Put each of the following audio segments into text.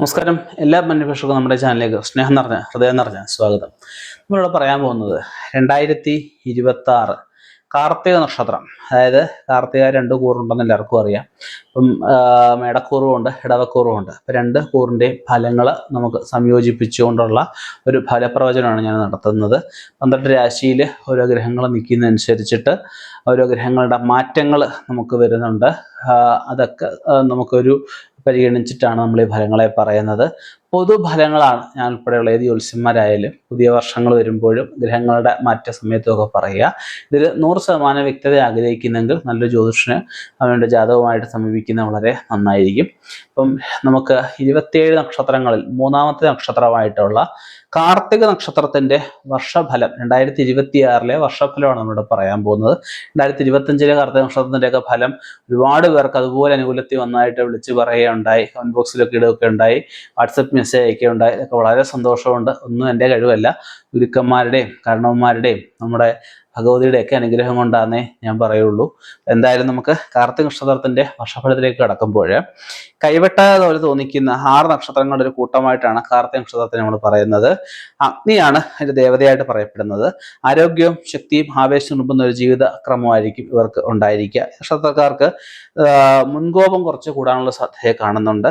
നമസ്കാരം. എല്ലാ മനുഷ്യർക്കും നമ്മുടെ ചാനലിലേക്ക് സ്നേഹം നിറഞ്ഞ ഹൃദയം നിറഞ്ഞ സ്വാഗതം. നമ്മളിവിടെ പറയാൻ പോകുന്നത് രണ്ടായിരത്തി ഇരുപത്തി ആറ് കാർത്തിക നക്ഷത്രം. അതായത് കാർത്തിക രണ്ട് കൂറുണ്ടെന്ന് എല്ലാവർക്കും അറിയാം. അപ്പം മേടക്കൂറുമുണ്ട് മേടക്കൂറും ഉണ്ട് ഇടവക്കൂറും ഉണ്ട് അപ്പം രണ്ട് കൂറിന്റെ ഫലങ്ങൾ നമുക്ക് സംയോജിപ്പിച്ചുകൊണ്ടുള്ള ഒരു ഫലപ്രവചനമാണ് ഞാൻ നടത്തുന്നത്. പന്ത്രണ്ട് രാശിയിൽ ഓരോ ഗ്രഹങ്ങൾ നിൽക്കുന്നതനുസരിച്ചിട്ട് ഓരോ ഗ്രഹങ്ങളുടെ മാറ്റങ്ങൾ നമുക്ക് വരുന്നുണ്ട്. അതൊക്കെ നമുക്കൊരു പരിഗണിച്ചിട്ടാണ് നമ്മൾ ഈ ഫലങ്ങളെ പറയുന്നത്. പൊതുഫലങ്ങളാണ് ഞാൻ ഉൾപ്പെടെയുള്ള ഏത് ജ്യോത്സ്യന്മാരായാലും പുതിയ വർഷങ്ങൾ വരുമ്പോഴും ഗ്രഹങ്ങളുടെ മാറ്റ സമയത്തുമൊക്കെ പറയുക. ഇതിൽ നൂറ് ശതമാനം വ്യക്തത ആഗ്രഹിക്കുന്നെങ്കിൽ നല്ലൊരു ജ്യോതിഷന് അവന്റെ ജാതകമായിട്ട് സമീപിക്കുന്നത് വളരെ നന്നായിരിക്കും. അപ്പം നമുക്ക് ഇരുപത്തിയേഴ് നക്ഷത്രങ്ങളിൽ മൂന്നാമത്തെ നക്ഷത്രമായിട്ടുള്ള കാർത്തിക നക്ഷത്രത്തിന്റെ വർഷഫലം രണ്ടായിരത്തി ഇരുപത്തി ആറിലെ വർഷഫലമാണ് നമ്മളിവിടെ പറയാൻ പോകുന്നത്. രണ്ടായിരത്തി ഇരുപത്തഞ്ചിലെ കാർത്തിക നക്ഷത്രത്തിന്റെയൊക്കെ ഫലം ഒരുപാട് പേർക്ക് അതുപോലെ അനുകൂലത്തിൽ വന്നായിട്ട് വിളിച്ച് പറയുകയുണ്ടായി. കമന്റ് ബോക്സിലൊക്കെ ഇടുകയൊക്കെ ഉണ്ടായി. വാട്സപ്പ് മെസ്സേജ് അയക്കുകയുണ്ടായി ഇതൊക്കെ വളരെ സന്തോഷമുണ്ട്. ഒന്നും എന്റെ കഴിവല്ല. ഗുരുക്കന്മാരുടെയും കാരണവന്മാരുടെയും നമ്മുടെ ഭഗവതിയുടെയൊക്കെ അനുഗ്രഹം കൊണ്ടാന്നേ ഞാൻ പറയുള്ളൂ. എന്തായാലും നമുക്ക് കാർത്തിക നക്ഷത്രത്തിന്റെ വർഷഫലത്തിലേക്ക് കടക്കുമ്പോൾ കൈവെട്ട പോലെ തോന്നിക്കുന്ന ആറ് നക്ഷത്രങ്ങളുടെ ഒരു കൂട്ടമായിട്ടാണ് കാർത്തിക നക്ഷത്രത്തെ നമ്മൾ പറയുന്നത്. അഗ്നിയാണ് ഒരു ദേവതയായിട്ട് പറയപ്പെടുന്നത്. ആരോഗ്യവും ശക്തിയും ആവേശം ഉണ്ടുന്ന ഒരു ജീവിത ക്രമമായിരിക്കും ഇവർക്ക് ഉണ്ടായിരിക്കുക. നക്ഷത്രക്കാർക്ക് മുൻകോപം കുറച്ച് കൂടാനുള്ള സാധ്യത കാണുന്നുണ്ട്.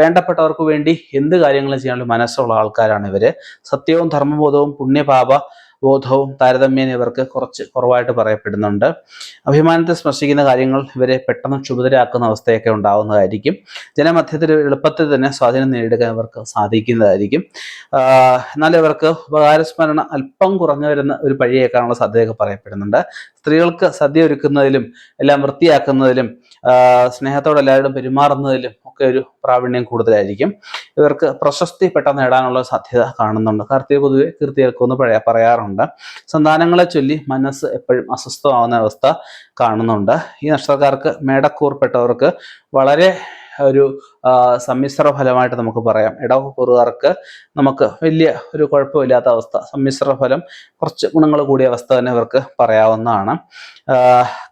വേണ്ടപ്പെട്ടവർക്ക് വേണ്ടി എന്ത് കാര്യങ്ങളും ചെയ്യാനുള്ള മനസ്സുള്ള ആൾക്കാരാണ് ഇവർ. സത്യവും ധർമ്മബോധവും പുണ്യപാപ ബോധവും താരതമ്യേന ഇവർക്ക് കുറച്ച് കുറവായിട്ട് പറയപ്പെടുന്നുണ്ട്. അഭിമാനത്തെ സ്പർശിക്കുന്ന കാര്യങ്ങൾ ഇവരെ പെട്ടെന്ന് ക്ഷുഭിതരാക്കുന്ന അവസ്ഥയൊക്കെ ഉണ്ടാകുന്നതായിരിക്കും ജനമധ്യത്തിൽ എളുപ്പത്തിൽ തന്നെ സ്വാധീനം നേടിയെടുക്കാൻ ഇവർക്ക് സാധിക്കുന്നതായിരിക്കും. എന്നാൽ ഇവർക്ക് ഉപകാരസ്മരണ അല്പം കുറഞ്ഞു വരുന്ന ഒരു പഴിയേക്കാനുള്ള സാധ്യതയൊക്കെ പറയപ്പെടുന്നുണ്ട്. സ്ത്രീകൾക്ക് സദ്യ ഒരുക്കുന്നതിലും എല്ലാം വൃത്തിയാക്കുന്നതിലും സ്നേഹത്തോടെ എല്ലാവരോടും പെരുമാറുന്നതിലും ഒക്കെ ഒരു പ്രാവീണ്യം കൂടുതലായിരിക്കും. ഇവർക്ക് പ്രശസ്തി പെട്ടെന്ന് നേടാനുള്ള സാധ്യത കാണുന്നുണ്ട്. കാർത്തിക പൊതുവെ കീർത്തികൾക്കൊന്ന് പഴയ പറയാറുണ്ട്. സന്താനങ്ങളെ ചൊല്ലി മനസ്സ് എപ്പോഴും അസ്വസ്ഥമാവുന്ന അവസ്ഥ കാണുന്നുണ്ട്. ഈ നക്ഷത്രക്കാർക്ക് മേടക്കൂർപ്പെട്ടവർക്ക് വളരെ ഒരു സമ്മിശ്ര ഫലമായിട്ട് നമുക്ക് പറയാം. ഇടവക്കൂറുകാർക്ക് നമുക്ക് വലിയ ഒരു കുഴപ്പമില്ലാത്ത അവസ്ഥ സമ്മിശ്ര ഫലം കുറച്ച് ഗുണങ്ങൾ കൂടിയ അവസ്ഥ തന്നെ ഇവർക്ക് പറയാവുന്നതാണ്.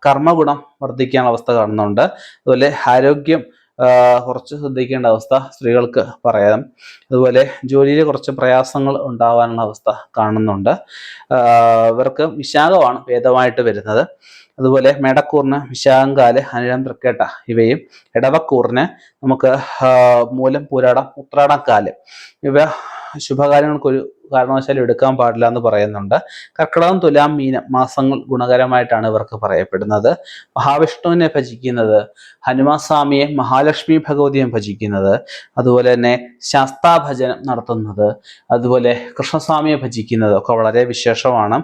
കർമ്മഗുണം വർദ്ധിക്കാനുള്ള അവസ്ഥ കാണുന്നുണ്ട്. അതുപോലെ ആരോഗ്യം കുറച്ച് ശ്രദ്ധിക്കേണ്ട അവസ്ഥ സ്ത്രീകൾക്ക് പറയാം. അതുപോലെ ജോലിയിൽ കുറച്ച് പ്രയാസങ്ങൾ ഉണ്ടാവാനുള്ള അവസ്ഥ കാണുന്നുണ്ട്. ഇവർക്ക് വിശാഖമാണ് ഭേദമായിട്ട് വരുന്നത്. അതുപോലെ മേടക്കൂറിന് വിശാഖങ്കാൽ അനിഴം തൃക്കേട്ട ഇവയും ഇടവക്കൂറിന് നമുക്ക് മൂലം പൂരാടം ഉത്രാടക്കാൽ ഇവ ശുഭകാര്യങ്ങൾക്കൊരു കാരണവശാലും എടുക്കാൻ പാടില്ല എന്ന് പറയുന്നുണ്ട്. കർക്കിടകം തുലാം മീനം മാസങ്ങൾ ഗുണകരമായിട്ടാണ് ഇവർക്ക് പറയപ്പെടുന്നത്. മഹാവിഷ്ണുവിനെ ഭജിക്കുന്നത് ഹനുമാൻ സ്വാമിയെ മഹാലക്ഷ്മി ഭഗവതിയെ ഭജിക്കുന്നത് അതുപോലെ തന്നെ ശാസ്താഭജനം നടത്തുന്നത് അതുപോലെ കൃഷ്ണസ്വാമിയെ ഭജിക്കുന്നത് ഒക്കെ വളരെ വിശേഷമാണ്.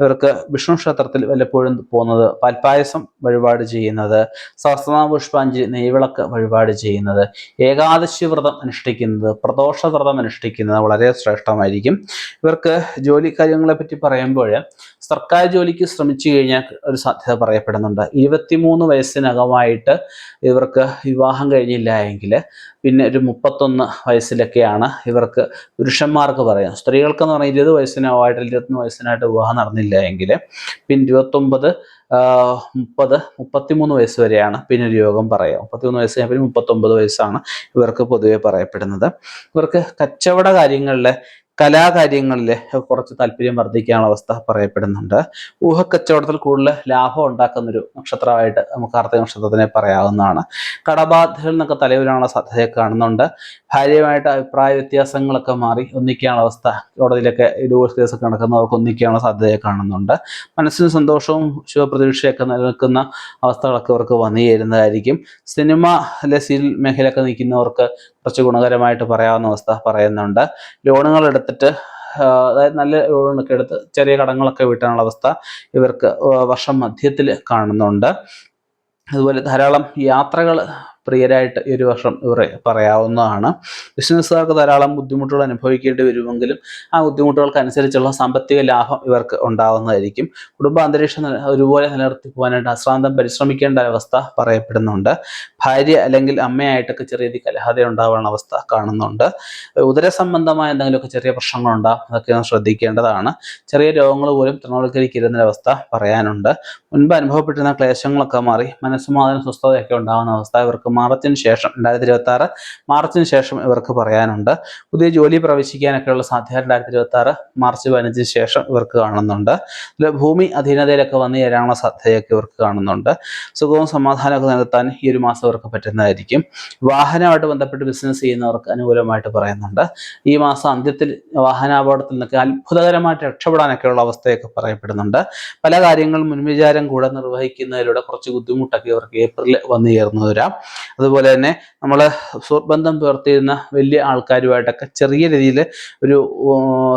ഇവർക്ക് വിഷ്ണു ക്ഷേത്രത്തിൽ വല്ലപ്പോഴും പോകുന്നത് പാൽപ്പായസം വഴിപാട് ചെയ്യുന്നത് സഹസ്രനാമ പുഷ്പാഞ്ജലി നെയ്വിളക്ക് വഴിപാട് ചെയ്യുന്നത് ഏകാദശി വ്രതം അനുഷ്ഠിക്കുന്നത് പ്രദോഷ വ്രതം അനുഷ്ഠിക്കുന്നത് വളരെ ശ്രേഷ്ഠമായിരിക്കും. ഇവർക്ക് ജോലി കാര്യങ്ങളെ പറ്റി പറയുമ്പോൾ സർക്കാർ ജോലിക്ക് ശ്രമിച്ചു കഴിഞ്ഞാൽ ഒരു സാധ്യത പറയപ്പെടുന്നുണ്ട്. ഇരുപത്തിമൂന്ന് വയസ്സിനകമായിട്ട് ഇവർക്ക് വിവാഹം കഴിഞ്ഞില്ല എങ്കിൽ പിന്നെ ഒരു മുപ്പത്തൊന്ന് വയസ്സിലൊക്കെയാണ് ഇവർക്ക് പുരുഷന്മാർക്ക് പറയാം. സ്ത്രീകൾക്കെന്ന് പറഞ്ഞാൽ ഇരുപത് വയസ്സിനായിട്ട് ഇരുപത്തൊന്ന് വയസ്സിനായിട്ട് വിവാഹം നടന്നില്ല എങ്കിൽ പിന്നെ ഇരുപത്തൊമ്പത് മുപ്പത് മുപ്പത്തിമൂന്ന് വയസ്സ് വരെയാണ് പിന്നെ ഒരു യോഗം പറയാം. മുപ്പത്തിമൂന്ന് വയസ്സ് കഴിഞ്ഞാൽ പിന്നെ മുപ്പത്തൊമ്പത് വയസ്സാണ് ഇവർക്ക് പൊതുവെ പറയപ്പെടുന്നത്. ഇവർക്ക് കച്ചവട കാര്യങ്ങളിൽ കലാകാര്യങ്ങളിൽ കുറച്ച് താല്പര്യം വർദ്ധിക്കാനുള്ള അവസ്ഥ പറയപ്പെടുന്നുണ്ട്. ഊഹക്കച്ചവടത്തിൽ കൂടുതൽ ലാഭം ഉണ്ടാക്കുന്ന ഒരു നക്ഷത്രമായിട്ട് നമുക്ക് കാർത്തിക നക്ഷത്രത്തിനെ പറയാവുന്നതാണ്. കടബാധ്യതയിൽ നിന്നൊക്കെ തലവരാനുള്ള സാധ്യതയെ കാണുന്നുണ്ട്. ഭാര്യയുമായിട്ട് അഭിപ്രായ വ്യത്യാസങ്ങളൊക്കെ മാറി ഒന്നിക്കാനുള്ള അവസ്ഥ കോടതിയിലൊക്കെ ഡിവോഴ്സ് കേസൊക്കെ നടക്കുന്നവർക്ക് ഒന്നിക്കാനുള്ള സാധ്യതയെ കാണുന്നുണ്ട്. മനസ്സിന് സന്തോഷവും ശുഭപ്രതീക്ഷയൊക്കെ നിലനിൽക്കുന്ന അവസ്ഥകളൊക്കെ അവർക്ക് വന്നു ചേരുന്നതായിരിക്കും. സിനിമ അല്ലെ സീരിയൽ മേഖലയൊക്കെ നിൽക്കുന്നവർക്ക് കുറച്ച് ഗുണകരമായിട്ട് പറയാവുന്ന അവസ്ഥ പറയുന്നുണ്ട്. ലോണുകൾ എടുത്തിട്ട് അതായത് നല്ല ലോണൊക്കെ എടുത്ത് ചെറിയ കടങ്ങളൊക്കെ വീട്ടാനുള്ള അവസ്ഥ ഇവർക്ക് വർഷം മധ്യത്തിൽ കാണുന്നുണ്ട്. അതുപോലെ ധാരാളം യാത്രകൾ പ്രിയരായിട്ട് ഈ ഒരു വർഷം ഇവർ പറയാവുന്നതാണ്. ബിസിനസ്സുകാർക്ക് ധാരാളം ബുദ്ധിമുട്ടുകൾ അനുഭവിക്കേണ്ടി വരുമെങ്കിലും ആ ബുദ്ധിമുട്ടുകൾക്കനുസരിച്ചുള്ള സാമ്പത്തിക ലാഭം ഇവർക്ക് ഉണ്ടാവുന്നതായിരിക്കും. കുടുംബ അന്തരീക്ഷം ഒരുപോലെ നിലനിർത്തി പോകാനായിട്ട് അശ്രാന്തം പരിശ്രമിക്കേണ്ട അവസ്ഥ പറയപ്പെടുന്നുണ്ട്. ഭാര്യ അല്ലെങ്കിൽ അമ്മയായിട്ടൊക്കെ ചെറിയ കലഹത ഉണ്ടാവാനുള്ള അവസ്ഥ കാണുന്നുണ്ട്. ഉദര സംബന്ധമായ എന്തെങ്കിലുമൊക്കെ ചെറിയ പ്രശ്നങ്ങളുണ്ടാകും അതൊക്കെ ശ്രദ്ധിക്കേണ്ടതാണ്. ചെറിയ രോഗങ്ങൾ പോലും തൃണവൽക്കരിക്കരുന്ന അവസ്ഥ പറയാനുണ്ട്. മുൻപ് അനുഭവപ്പെട്ടിരുന്ന ക്ലേശങ്ങളൊക്കെ മാറി മനസ്സമാധാന സ്വസ്ഥതയൊക്കെ ഉണ്ടാകുന്ന അവസ്ഥ ഇവർക്ക് മാർച്ചിന് ശേഷം രണ്ടായിരത്തി ഇരുപത്തി ആറ് മാർച്ചിന് ശേഷം ഇവർക്ക് പറയാനുണ്ട്. പുതിയ ജോലി പ്രവേശിക്കാനൊക്കെയുള്ള സാധ്യത രണ്ടായിരത്തി ഇരുപത്തി ആറ് മാർച്ച് പതിനഞ്ചിന് ശേഷം ഇവർക്ക് കാണുന്നുണ്ട്. ഭൂമി അധീനതയിലൊക്കെ വന്നു ചേരാനുള്ള സാധ്യതയൊക്കെ ഇവർക്ക് കാണുന്നുണ്ട്. സുഖവും സമാധാനമൊക്കെ നിലനിർത്താൻ ഈ ഒരു മാസം ഇവർക്ക് പറ്റുന്നതായിരിക്കും. വാഹനമായിട്ട് ബന്ധപ്പെട്ട് ബിസിനസ് ചെയ്യുന്നവർക്ക് അനുകൂലമായിട്ട് പറയുന്നുണ്ട്. ഈ മാസം അന്ത്യത്തിൽ വാഹനാപകടത്തിൽ നിന്നൊക്കെ അത്ഭുതകരമായിട്ട് രക്ഷപ്പെടാനൊക്കെയുള്ള അവസ്ഥയൊക്കെ പറയപ്പെടുന്നുണ്ട്. പല കാര്യങ്ങളും മുൻവിചാരം കൂടെ നിർവഹിക്കുന്നതിലൂടെ കുറച്ച് ബുദ്ധിമുട്ടൊക്കെ ഇവർക്ക് ഏപ്രിലിൽ വന്നു ചേർന്നു വരാം. അതുപോലെ തന്നെ നമ്മൾ സുബന്ധം പുലർത്തിയിരുന്ന വലിയ ആൾക്കാരുമായിട്ടൊക്കെ ചെറിയ രീതിയിൽ ഒരു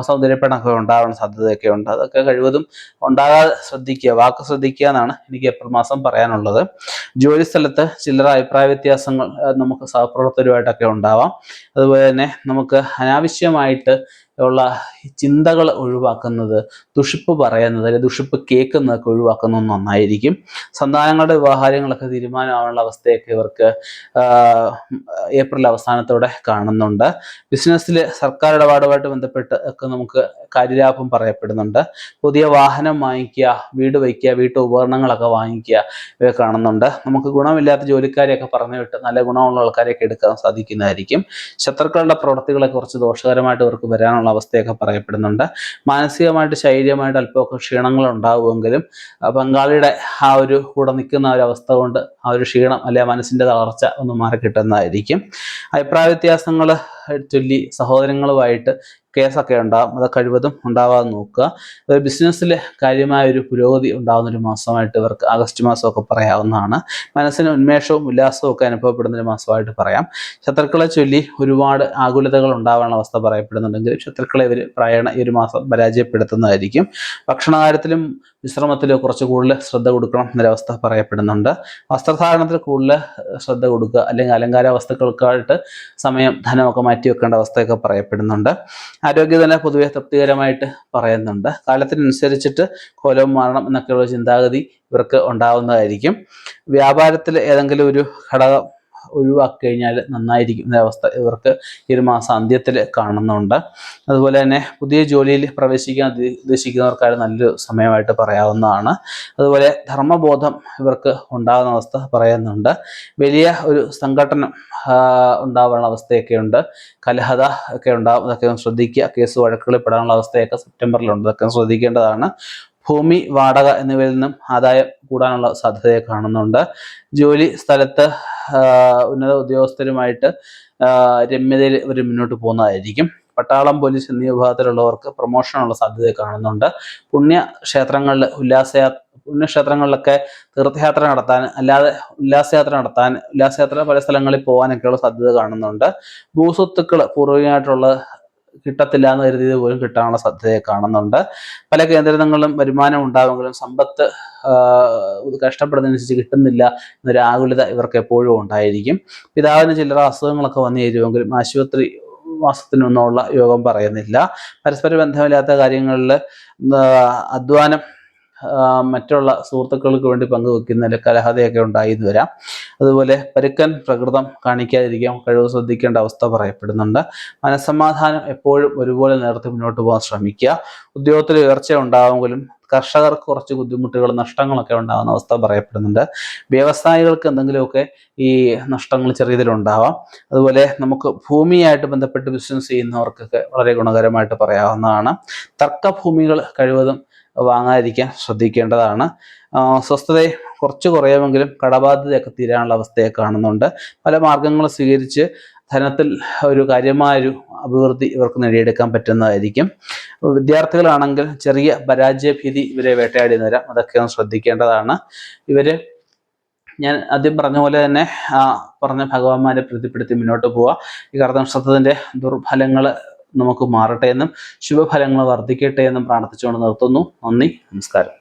സൗന്ദര്യപ്പെടൊക്കെ ഉണ്ടാകാൻ സാധ്യതയൊക്കെ ഉണ്ട്. അതൊക്കെ കഴിവതും ഉണ്ടാകാതെ ശ്രദ്ധിക്കുക വാക്ക് ശ്രദ്ധിക്കുക എന്നാണ് എനിക്ക് ഏപ്രിൽ മാസം പറയാനുള്ളത്. ജോലി സ്ഥലത്ത് ചില്ലറ അഭിപ്രായ വ്യത്യാസങ്ങൾ നമുക്ക് സഹപ്രവർത്തകരുമായിട്ടൊക്കെ ഉണ്ടാവാം. അതുപോലെ തന്നെ നമുക്ക് അനാവശ്യമായിട്ട് ഉള്ള ചിന്തകൾ ഒഴിവാക്കുന്നത് ദുഷിപ്പ് പറയുന്നത് അല്ലെങ്കിൽ ദുഷിപ്പ് കേൾക്കുന്നതൊക്കെ ഒഴിവാക്കുന്നത് നന്നായിരിക്കും. സന്താനങ്ങളുടെ വ്യവഹാരങ്ങളൊക്കെ തീരുമാനമാവാനുള്ള അവസ്ഥയൊക്കെ ഇവർക്ക് ഏപ്രിൽ അവസാനത്തോടെ കാണുന്നുണ്ട്. ബിസിനസ്സിൽ സർക്കാർ ഇടപാടുമായിട്ട് ബന്ധപ്പെട്ട് ഒക്കെ നമുക്ക് കാര്യലാഭം പറയപ്പെടുന്നുണ്ട്. പുതിയ വാഹനം വാങ്ങിക്കുക വീട് വയ്ക്കുക വീട്ടു ഉപകരണങ്ങളൊക്കെ വാങ്ങിക്കുക ഇവ കാണുന്നുണ്ട്. നമുക്ക് ഗുണമില്ലാത്ത ജോലിക്കാരെയൊക്കെ പറഞ്ഞു വിട്ട് നല്ല ഗുണമുള്ള ആൾക്കാരെയൊക്കെ എടുക്കാൻ സാധിക്കുന്നതായിരിക്കും. ശത്രുക്കളുടെ പ്രവൃത്തികളെ കുറച്ച് ദോഷകരമായിട്ട് ഇവർക്ക് വരാനുള്ള അവസ്ഥയൊക്കെ പറയപ്പെടുന്നുണ്ട്. മാനസികമായിട്ട് ശാരീരികമായിട്ട് അല്പമൊക്കെ ക്ഷീണങ്ങൾ ഉണ്ടാവുമെങ്കിലും പങ്കാളിയുടെ ആ ഒരു കൂടെ നിൽക്കുന്ന ഒരു അവസ്ഥ കൊണ്ട് ആ ഒരു ക്ഷീണം അല്ലെ മനസ്സിന്റെ തളർച്ച ഒന്ന് മാറി കിട്ടുന്നതായിരിക്കും അഭിപ്രായ വ്യത്യാസങ്ങൾ ചൊല്ലി സഹോദരങ്ങളുമായിട്ട് കേസൊക്കെ ഉണ്ടാകും അത് കഴിവതും ഉണ്ടാവാതെ നോക്കുക. അത് ബിസിനസ്സിൽ കാര്യമായ ഒരു പുരോഗതി ഉണ്ടാകുന്ന ഒരു മാസമായിട്ട് ഇവർക്ക് ആഗസ്റ്റ് മാസമൊക്കെ പറയാവുന്നതാണ്. മനസ്സിന് ഉന്മേഷവും ഉല്ലാസവും ഒക്കെ അനുഭവപ്പെടുന്ന ഒരു മാസമായിട്ട് പറയാം. ശത്രുക്കളെ ചൊല്ലി ഒരുപാട് ആകുലതകൾ ഉണ്ടാവാനുള്ള അവസ്ഥ പറയപ്പെടുന്നുണ്ടെങ്കിൽ ശത്രുക്കളെ ഇവർ പ്രായണ ഈ ഒരു മാസം പരാജയപ്പെടുത്തുന്നതായിരിക്കും. ഭക്ഷണകാര്യത്തിലും വിശ്രമത്തിലും കുറച്ച് കൂടുതൽ ശ്രദ്ധ കൊടുക്കണം എന്നൊരവസ്ഥ പറയപ്പെടുന്നുണ്ട്. വസ്ത്രധാരണത്തിൽ കൂടുതൽ ശ്രദ്ധ കൊടുക്കുക അല്ലെങ്കിൽ അലങ്കാര വസ്തുക്കൾക്കായിട്ട് സമയം ധനമൊക്കെ മാറ്റി വെക്കേണ്ട അവസ്ഥയൊക്കെ പറയപ്പെടുന്നുണ്ട്. ആരോഗ്യനില പൊതുവെ തൃപ്തികരമായിട്ട് പറയുന്നുണ്ട്. കാലത്തിനനുസരിച്ചിട്ട് കോലവും മാറണം എന്നൊക്കെയുള്ള ചിന്താഗതി ഇവർക്ക് ഉണ്ടാവുന്നതായിരിക്കും. വ്യാപാരത്തിൽ ഏതെങ്കിലും ഒരു ഘടകം ഒഴിവാക്കി കഴിഞ്ഞാൽ നന്നായിരിക്കും അവസ്ഥ. ഇവർക്ക് ഈ ഒരു മാസം അന്ത്യത്തിൽ കാണുന്നുണ്ട്. അതുപോലെ തന്നെ പുതിയ ജോലിയിൽ പ്രവേശിക്കാൻ ഉദ്ദ- ഉദ്ദേശിക്കുന്നവർക്കാണ് നല്ലൊരു സമയമായിട്ട് പറയാവുന്നതാണ്. അതുപോലെ ധർമ്മബോധം ഇവർക്ക് ഉണ്ടാകുന്ന അവസ്ഥ പറയുന്നുണ്ട്. വലിയ ഒരു സംഘടനം ഉണ്ടാവാനുള്ള അവസ്ഥയൊക്കെ ഉണ്ട് കലഹത ഒക്കെ ഉണ്ടാവും. അതൊക്കെ ശ്രദ്ധിക്കുക. കേസ് വഴക്കുകളിൽ പെടാനുള്ള അവസ്ഥയൊക്കെ സെപ്റ്റംബറിലുണ്ട്. അതൊക്കെ ശ്രദ്ധിക്കേണ്ടതാണ്. ഭൂമി വാടക എന്നിവയിൽ നിന്നും ആദായം കൂടാനുള്ള സാധ്യതയെ കാണുന്നുണ്ട്. ജോലി സ്ഥലത്ത് ഉന്നത ഉദ്യോഗസ്ഥരുമായിട്ട് രമ്യതയിൽ ഇവർ മുന്നോട്ട് പോകുന്നതായിരിക്കും. പട്ടാളം പോലീസ് എന്നീ വിഭാഗത്തിലുള്ളവർക്ക് പ്രൊമോഷനുള്ള സാധ്യത കാണുന്നുണ്ട്. പുണ്യ ക്ഷേത്രങ്ങളിൽ ഉല്ലാസയാ പുണ്യക്ഷേത്രങ്ങളിലൊക്കെ തീർത്ഥയാത്ര നടത്താൻ അല്ലാതെ ഉല്ലാസയാത്ര നടത്താൻ ഉല്ലാസയാത്ര പല സ്ഥലങ്ങളിൽ പോകാനൊക്കെയുള്ള സാധ്യത കാണുന്നുണ്ട്. ഭൂസ്വത്തുക്കൾ പൂർവികമായിട്ടുള്ള കിട്ടത്തില്ല എന്ന് കരുതിയത് പോലും കിട്ടാനുള്ള സാധ്യതയെ കാണുന്നുണ്ട്. പല കേന്ദ്രങ്ങളിലും വരുമാനം ഉണ്ടാവുമെങ്കിലും സമ്പത്ത് കഷ്ടപ്പെടുന്നതിനനുസരിച്ച് കിട്ടുന്നില്ല എന്നൊരു ആകുലത ഇവർക്ക് എപ്പോഴും ഉണ്ടായിരിക്കും. പിതാവിന് ചില്ലറ അസുഖങ്ങളൊക്കെ വന്നു ചേരുമെങ്കിലും ആശുപത്രി വാസത്തിനൊന്നുള്ള യോഗം പറയുന്നില്ല. പരസ്പര ബന്ധമില്ലാത്ത കാര്യങ്ങളിൽ അധ്വാനം മറ്റുള്ള സുഹൃത്തുക്കൾക്ക് വേണ്ടി പങ്കുവെക്കുന്നതിൽ കലഹതയൊക്കെ ഉണ്ടായി എന്ന് വരാം. അതുപോലെ പരുക്കൻ പ്രകൃതം കാണിക്കാതിരിക്കാൻ കഴിവ് ശ്രദ്ധിക്കേണ്ട അവസ്ഥ പറയപ്പെടുന്നുണ്ട്. മനസ്സമാധാനം എപ്പോഴും ഒരുപോലെ നേരത്തെ മുന്നോട്ട് പോകാൻ ശ്രമിക്കുക. ഉദ്യോഗത്തിൽ ഉയർച്ച ഉണ്ടാവുമെങ്കിലും കർഷകർക്ക് കുറച്ച് ബുദ്ധിമുട്ടുകൾ നഷ്ടങ്ങളൊക്കെ ഉണ്ടാകുന്ന അവസ്ഥ പറയപ്പെടുന്നുണ്ട്. വ്യവസായികൾക്ക് എന്തെങ്കിലുമൊക്കെ ഈ നഷ്ടങ്ങൾ ചെറിയതിലുണ്ടാവാം അതുപോലെ നമുക്ക് ഭൂമിയായിട്ട് ബന്ധപ്പെട്ട് ബിസിനസ് ചെയ്യുന്നവർക്കൊക്കെ വളരെ ഗുണകരമായിട്ട് പറയാവുന്നതാണ്. തർക്കഭൂമികൾ കഴിവതും വാങ്ങാതിരിക്കാൻ ശ്രദ്ധിക്കേണ്ടതാണ്. സ്വസ്ഥതയെ കുറച്ച് കുറയുമെങ്കിലും കടബാധ്യതയൊക്കെ തീരാനുള്ള അവസ്ഥയെ കാണുന്നുണ്ട്. പല മാർഗങ്ങൾ സ്വീകരിച്ച് ധനത്തിൽ ഒരു കാര്യമായൊരു അഭിവൃദ്ധി ഇവർക്ക് നേടിയെടുക്കാൻ പറ്റുന്നതായിരിക്കും. വിദ്യാർത്ഥികളാണെങ്കിൽ ചെറിയ പരാജയഭീതി ഇവരെ വേട്ടയാടി വരാം അതൊക്കെ ഒന്ന് ശ്രദ്ധിക്കേണ്ടതാണ്. ഇവർ ഞാൻ ആദ്യം പറഞ്ഞ പോലെ തന്നെ ആ പറഞ്ഞ ഭഗവാന്മാരെ പ്രീതിപ്പെടുത്തി മുന്നോട്ട് പോവുക ഈ കർത്തനക്ഷത്രത്തിന്റെ ദുർഫലങ്ങൾ നമുക്ക് മാറട്ടെ എന്നും ശുഭഫലങ്ങൾ വർദ്ധിക്കട്ടെ എന്നും പ്രാർത്ഥിച്ചുകൊണ്ട് നിർത്തുന്നു. നന്ദി നമസ്കാരം.